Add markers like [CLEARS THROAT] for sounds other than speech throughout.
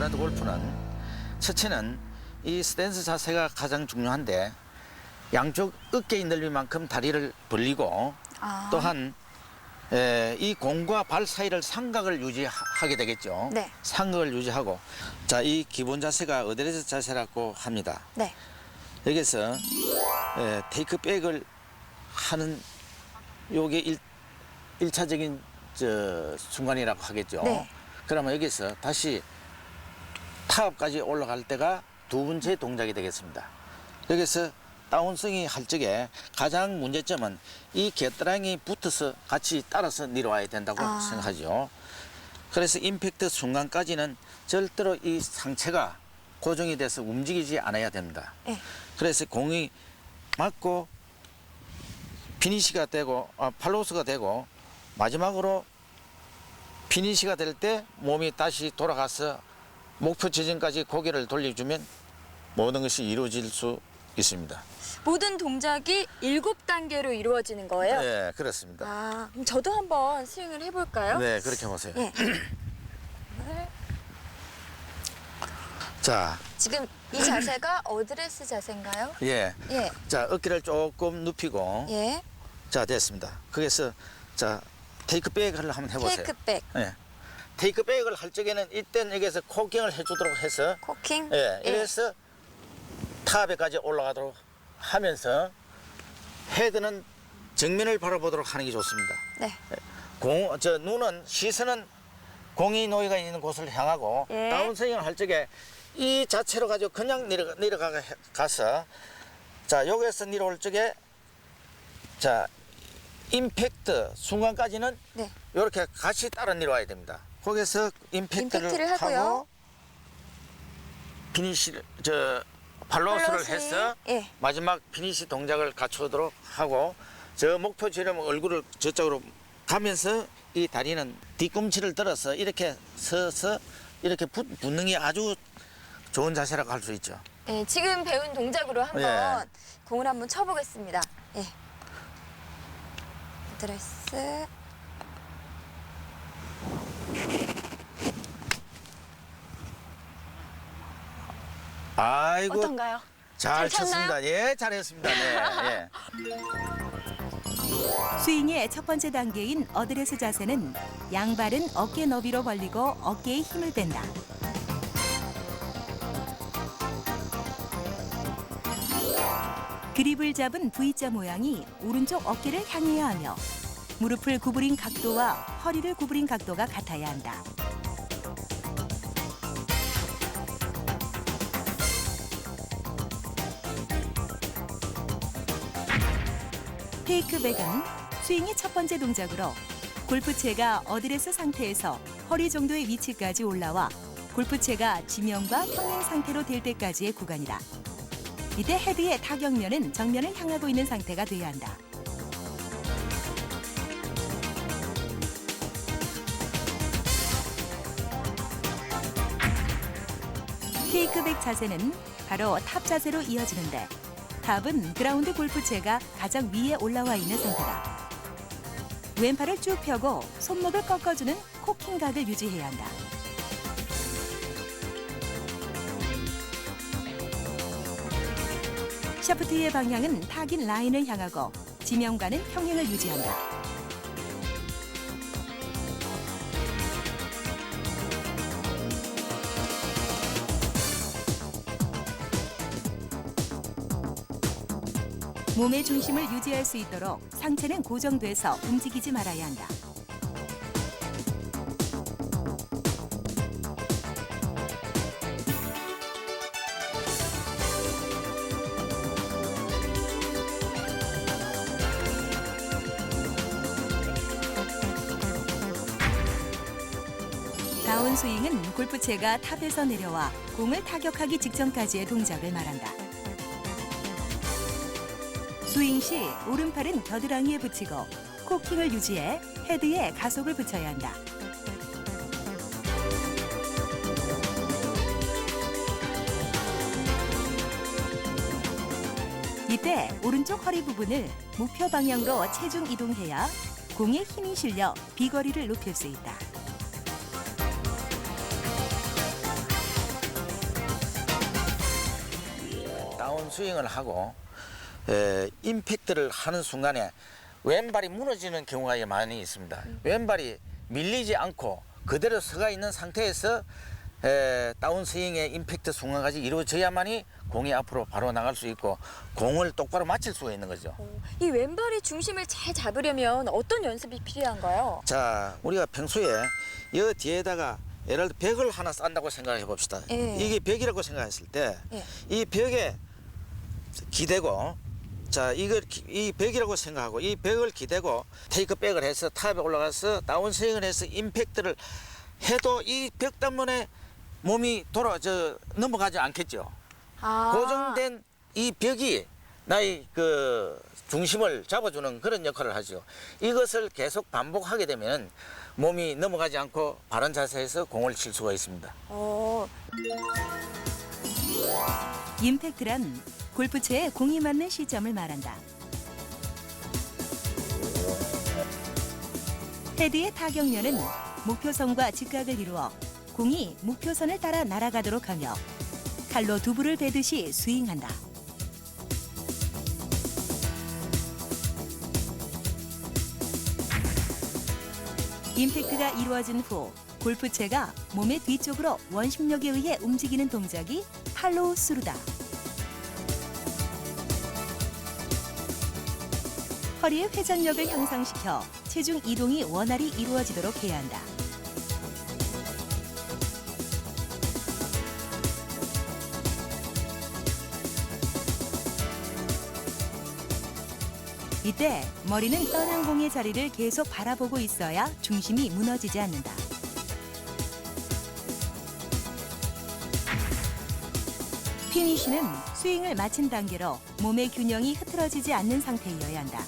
그라운드 골프는 첫째는 이 스탠스 자세가 가장 중요한데 양쪽 어깨의 넓이만큼 다리를 벌리고 아. 또한 에, 이 공과 발 사이를 삼각을 유지하게 되겠죠. 네. 삼각을 유지하고 자 이 기본 자세가 어드레스 자세라고 합니다. 네. 여기서 에, 테이크백을 하는 요게 일, 일차적인 저 순간이라고 하겠죠. 네. 그러면 여기서 다시 타업까지 올라갈 때가 두 번째 동작이 되겠습니다. 여기서 다운스윙이 할 적에 가장 문제점은 이 겨드랑이 붙어서 같이 따라서 내려와야 된다고 아. 생각하죠. 그래서 임팩트 순간까지는 절대로 이 상체가 고정이 돼서 움직이지 않아야 됩니다. 네. 그래서 공이 맞고 피니시가 되고 아, 팔로우스가 되고 마지막으로 피니시가 될 때 몸이 다시 돌아가서 목표 지점까지 고개를 돌려주면 모든 것이 이루어질 수 있습니다. 모든 동작이 일곱 단계로 이루어지는 거예요? 네, 그렇습니다. 아, 그럼 저도 한번 스윙을 해볼까요? 네, 그렇게 보세요. 예. [CLEARS THROAT] 자, 지금 이 자세가 [CLEARS THROAT] 어드레스 자세인가요? 예. 예. 자, 어깨를 조금 눕히고 예. 자, 됐습니다. 거기서 자, 테이크백을 한번 해보세요. 테이크백, 예. 테이크백을 할 적에는 이때는 여기서 코킹을 해주도록 해서 코킹. 예, 이래서 탑에까지 올라가도록 하면서 헤드는 정면을 바라보도록 하는 게 좋습니다. 네. 공, 저 눈은 시선은 공이 놓이가 있는 곳을 향하고 예. 다운스윙을 할 적에 이 자체로 가지고 그냥 내려가 내려가 가서 자 여기에서 내려올 적에 자 임팩트 순간까지는 네. 이렇게 같이 따라 내려와야 됩니다. 거기서 임팩트를, 임팩트를 하고요. 하고 피니시 저 팔로우스를 팔로우. 해서 예. 마지막 피니시 동작을 갖추도록 하고 저 목표 지름 얼굴을 저쪽으로 가면서 이 다리는 뒤꿈치를 들어서 이렇게 서서 이렇게 붙, 붙는 게 아주 좋은 자세라고 할 수 있죠. 예, 지금 배운 동작으로 한번 예. 공을 한번 쳐보겠습니다. 예. 어드레스. 아이고 어떤가요? 잘? 쳤습니다. 예, 잘했습니다. 네, 예. [LAUGHS] 스윙의 첫 번째 단계인 어드레스 자세는 양발은 어깨 너비로 벌리고 어깨에 힘을 뺀다. 그립을 잡은 V자 모양이 오른쪽 어깨를 향해야 하며 무릎을 구부린 각도와 허리를 구부린 각도가 같아야 한다. 테이크백은 스윙의 첫 번째 동작으로 골프채가 어드레스 상태에서 허리 정도의 위치까지 올라와 골프채가 지면과 평행 상태로 될 때까지의 구간이다. 이때 헤드의 타격면은 정면을 향하고 있는 상태가 돼야 한다. 테이크백 자세는 바로 탑 자세로 이어지는데 탑은 그라운드 골프채가 가장 위에 올라와 있는 상태다. 왼팔을 쭉 펴고 손목을 꺾어주는 코킹 각을 유지해야 한다. 샤프트의 방향은 타긴 라인을 향하고 지면과는 평행을 유지한다. 몸의 중심을 유지할 수 있도록 상체는 고정돼서 움직이지 말아야 한다. 다운스윙은 골프채가 탑에서 내려와 공을 타격하기 직전까지의 동작을 말한다. 스윙 시 오른팔은 겨드랑이에 붙이고 코킹을 유지해 헤드에 가속을 붙여야 한다. 이때 오른쪽 허리 부분을 목표 방향으로 체중 이동해야 공에 힘이 실려 비거리를 높일 수 있다. 다운 스윙을 하고 에, 임팩트를 하는 순간에 왼발이 무너지는 경우가 많이 있습니다. 왼발이 밀리지 않고 그대로 서가 있는 상태에서 에, 다운스윙의 임팩트 순간까지 이루어져야만이 공이 앞으로 바로 나갈 수 있고 공을 똑바로 맞출 수가 있는 거죠. 이 왼발의 중심을 잘 잡으려면 어떤 연습이 필요한가요? 자, 우리가 평소에 이 뒤에다가 예를 들어 벽을 하나 싼다고 생각해 봅시다. 예. 이게 벽이라고 생각했을 때 이 예. 벽에 기대고 자 이걸 기- 이 벽이라고 생각하고 이 벽을 기대고 테이크백을 해서 탑에 올라가서 다운 스윙을 해서 임팩트를 해도 이벽 때문에 몸이 돌아 저 넘어가지 않겠죠. 아, 고정된 이 벽이 나의 그 중심을 잡아주는 그런 역할을 하죠. 이것을 계속 반복하게 되면 몸이 넘어가지 않고 바른 자세에서 공을 칠 수가 있습니다. 어, 임팩트란 골프채에 공이 맞는 시점을 말한다. 헤드의 타격면은 목표선과 직각을 이루어 공이 목표선을 따라 날아가도록 하며 칼로 두부를 베듯이 스윙한다. 임팩트가 이루어진 후 골프채가 몸의 뒤쪽으로 원심력에 의해 움직이는 동작이 팔로우 스루다. 허리의 회전력을 향상시켜 체중 이동이 원활히 이루어지도록 해야 한다. 이때 머리는 떠난 공의 자리를 계속 바라보고 있어야 중심이 무너지지 않는다. 피니쉬는 스윙을 마친 단계로 몸의 균형이 흐트러지지 않는 상태여야 한다.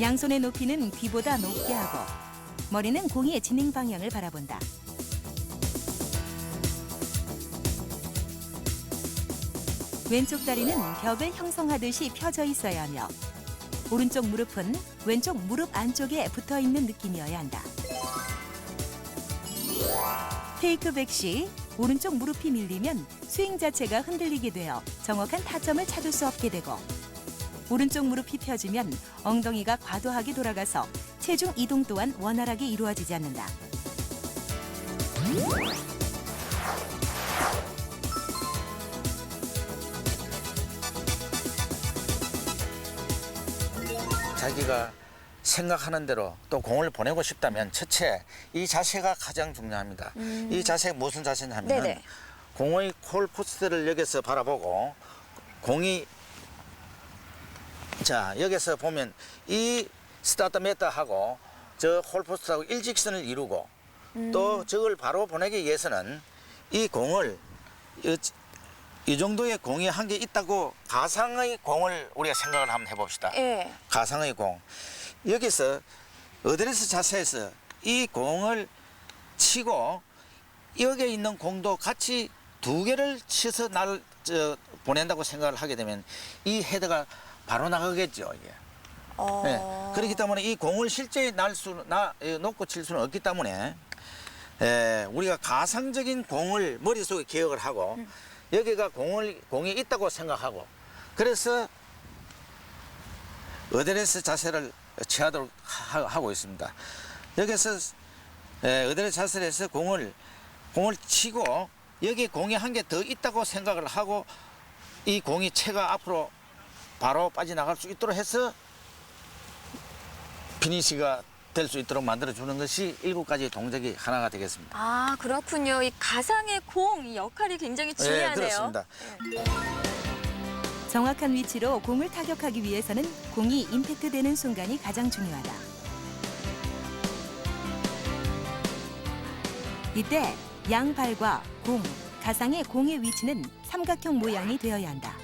양손의 높이는 귀보다 높게 하고 머리는 공의 진행 방향을 바라본다. 왼쪽 다리는 벽을 형성하듯이 펴져 있어야 하며 오른쪽 무릎은 왼쪽 무릎 안쪽에 붙어 있는 느낌이어야 한다. 테이크백 시 오른쪽 무릎이 밀리면 스윙 자체가 흔들리게 되어 정확한 타점을 찾을 수 없게 되고 오른쪽 무릎이 펴지면 엉덩이가 과도하게 돌아가서 체중 이동 또한 원활하게 이루어지지 않는다. 자기가 생각하는 대로 또 공을 보내고 싶다면 첫째 이 자세가 가장 중요합니다. 이 자세가 무슨 자세냐면. 공의 콜 포스트를 여기서 바라보고 공이 자 여기서 보면 이 스타트 메타하고 저 홀포스트하고 일직선을 이루고 또 저걸 바로 보내기 위해서는 이 공을 이, 이 정도의 공이 한 개 있다고 가상의 공을 우리가 생각을 한번 해봅시다. 예. 가상의 공. 여기서 어드레스 자세에서 이 공을 치고 여기에 있는 공도 같이 두 개를 치서 날 저, 보낸다고 생각을 하게 되면 이 헤드가 바로 나가겠죠 이게. 어, 네. 그렇기 때문에 이 공을 실제 날 수, 나, 에, 놓고 칠 수는 없기 때문에 에, 우리가 가상적인 공을 머릿속에 기억을 하고 여기가 공을, 공이 있다고 생각하고 그래서 어드레스 자세를 취하도록 하, 하고 있습니다. 여기서 에, 어드레스 자세를 해서 공을, 공을 치고 여기 공이 한 개 더 있다고 생각을 하고 이 공이 채가 앞으로 바로 빠져나갈 수 있도록 해서 피니시가 될 수 있도록 만들어주는 것이 일곱 가지 동작이 하나가 되겠습니다. 아 그렇군요. 이 가상의 공이 역할이 굉장히 중요하네요. 네, 그렇습니다. 정확한 위치로 공을 타격하기 위해서는 공이 임팩트 되는 순간이 가장 중요하다. 이때 양발과 공, 가상의 공의 위치는 삼각형 모양이 되어야 한다.